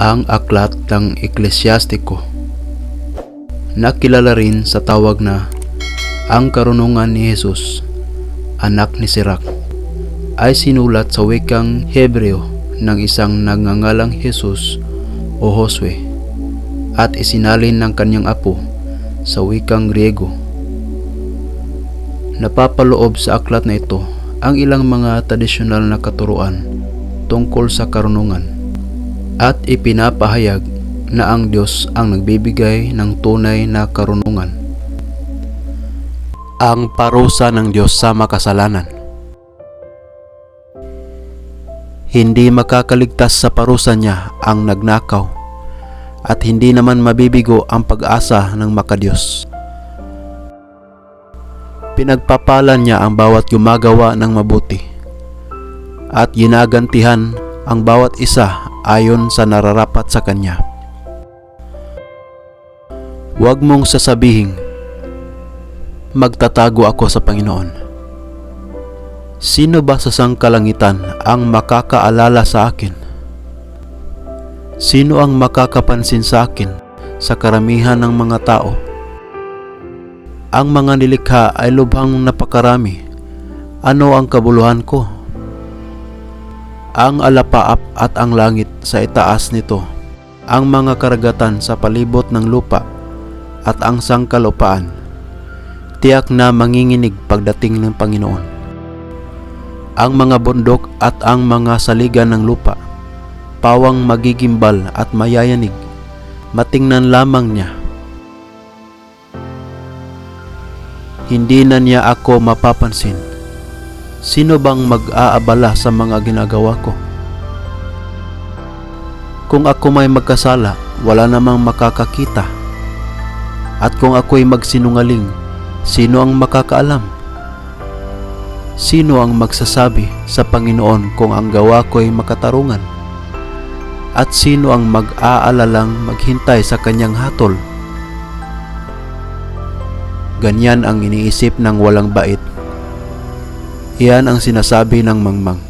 ang aklat ng Eklesyastiko. Nakilala rin sa tawag na ang karunungan ni Jesus, anak ni Sirach, ay sinulat sa wikang Hebreo ng isang nagngangalang Jesus o Josue at isinalin ng kanyang apo sa wikang Griego. Napapaloob sa aklat na ito ang ilang mga tradisyonal na katuruan tungkol sa karunungan at ipinapahayag na ang Diyos ang nagbibigay ng tunay na karunungan. Ang parusa ng Diyos sa makasalanan Hindi makakaligtas sa parusa niya ang nagnakaw at hindi naman mabibigo ang pag-asa ng makadiyos. Pinagpapalan niya ang bawat gumagawa ng mabuti at ginagantihan ang bawat isa ayon sa nararapat sa kanya. Huwag mong sasabihing, magtatago ako sa Panginoon. Sino ba sa sangkalangitan ang makakaalala sa akin? Sino ang makakapansin sa akin sa karamihan ng mga tao? Ang mga nilikha ay lubhang napakarami. Ano ang kabuluhan ko? Ang alapaap at ang langit sa itaas nito, ang mga karagatan sa palibot ng lupa at ang sangkalupaan, tiyak na manginginig pagdating ng Panginoon. Ang mga bundok at ang mga saligan ng lupa, pawang magigimbal at mayayanig, matingnan lamang niya. Hindi na niya ako mapapansin. Sino bang mag-aabala sa mga ginagawa ko? Kung ako may magkasala, wala namang makakakita. At kung ako'y magsinungaling, sino ang makakaalam? Sino ang magsasabi sa Panginoon kung ang gawa ko'y makatarungan? At sino ang mag-aalalang maghintay sa kanyang hatol? Ganyan ang iniisip ng walang bait. Iyan ang sinasabi ng mangmang.